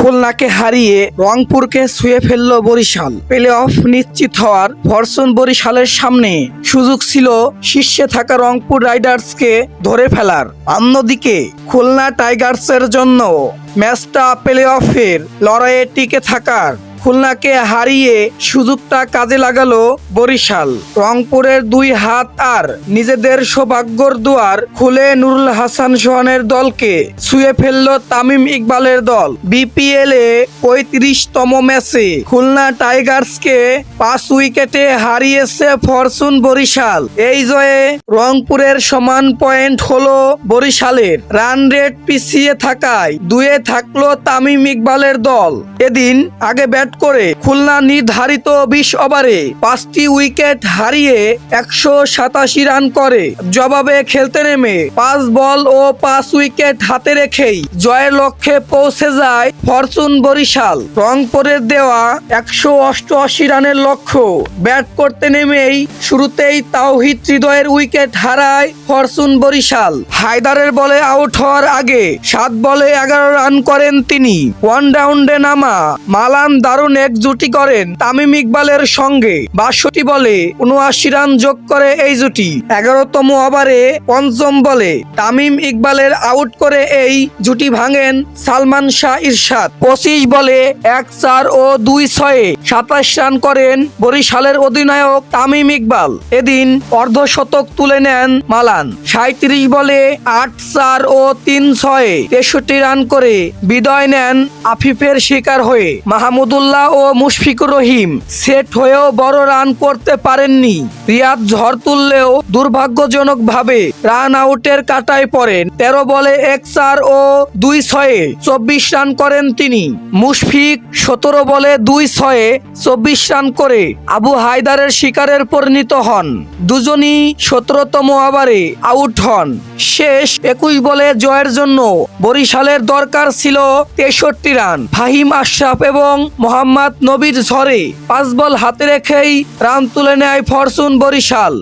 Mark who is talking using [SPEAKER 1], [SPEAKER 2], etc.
[SPEAKER 1] খুলনাকে হারিয়ে রংপুরকে ছুঁয়ে ফেলল বরিশাল। প্লে অফ নিশ্চিত হওয়ার ভরসন বরিশালের সামনে। সুযোগ ছিল শীর্ষে থাকা রংপুর রাইডার্সকে ধরে ফেলার। অন্যদিকে খুলনা টাইগার্সের জন্য ম্যাচটা প্লে অফের লড়াইয়ে টিকে থাকার খুলনাকে হারিয়ে সুযোগটা কাজে লাগালো বরিশাল। রংপুরের দুই হাত আর নিজেদের সৌভাগ্যর দুয়ার খুলে নুরুল হাসান সোহানের দলকে ছুঁয়ে ফেলল তামিম ইকবালের দল। বিপিএল এ পঁয়ত্রিশতম ম্যাচে খুলনা টাইগার্সকে পাঁচ উইকেটে হারিয়েছে ফরচুন বরিশাল। এই জয়ে রংপুরের সমান পয়েন্ট হলো বরিশালের। রান রেট পিছিয়ে থাকায় দুয়ে থাকল তামিম ইকবালের দল। এদিন আগে ব্যাট করে খুলনা নির্ধারিত বিশ ওভারে পাঁচটি উইকেট হারিয়ে একশো সাতাশি রান করে। জবাবে খেলতে নেমে পাঁচ বল ও পাঁচ উইকেট হাতে রেখেই জয়ের লক্ষ্যে পৌঁছে যায় ফরচুন বরিশাল। রংপুরের দেওয়া একশো অষ্টআশি রানের লক্ষ্য ব্যাট করতে নেমেই শুরুতেই তাওহিদ হৃদয়ের উইকেট হারায় ফরচুন বরিশাল। হায়দারের বলে আউট হওয়ার আগে সাত বলে এগারো রান করেন তিনি। ওয়ান রাউন্ডে নামা মালান দারুণ এক জুটি করেন তামিম ইকবালের সঙ্গে। বাষট্টি বলে উনআশি রান যোগ করে এই জুটি। এগারোতম ওভারে পঞ্চম বলে তামিম ইকবালের আউট করে এই জুটি ভাঙেন সালমান শাহ ইরশাদ। পঁচিশ বলে এক চার ও দুই ছয়ে সাতাশ রান করেন বরিশালের অধিনায়ক তামিম ইকবাল। এদিন অর্ধশতক তুলে নেন মালান। সাঁত্রিশ বলে আট চার ও তিন ছয়ে তেষট্টি রান করে বিদায় নেন আফিফের শিকার হয়ে মাহমুদুল্লাহ ও মুশফিকুর রহিম সেট হয়েও বড় রান করতে পারেননি। রিয়াদ ঝড় তুললেও দুর্ভাগ্যজনকভাবে রান আউটের কাটায় পড়েন। তেরো বলে এক চার ও দুই ছয়ে চব্বিশ রান করেন তিনি। মুশফিক সতেরো বলে দুই ছয়ে চব্বিশ রান করে আবু হায়দারের শিকারের পরিণত হন। দুজনই সতেরোতম ওভারে আউট হন। শেষ একুশ বলে জয়ের জন্য বরিশালের দরকার ছিল তেষট্টি রান। ফাহিম আশরাফ এবং মোহাম্মদ নবীর ঝড়ে পাঁচ বল হাতে রেখেই রান তুলে নেয় ফরচুন বরিশাল।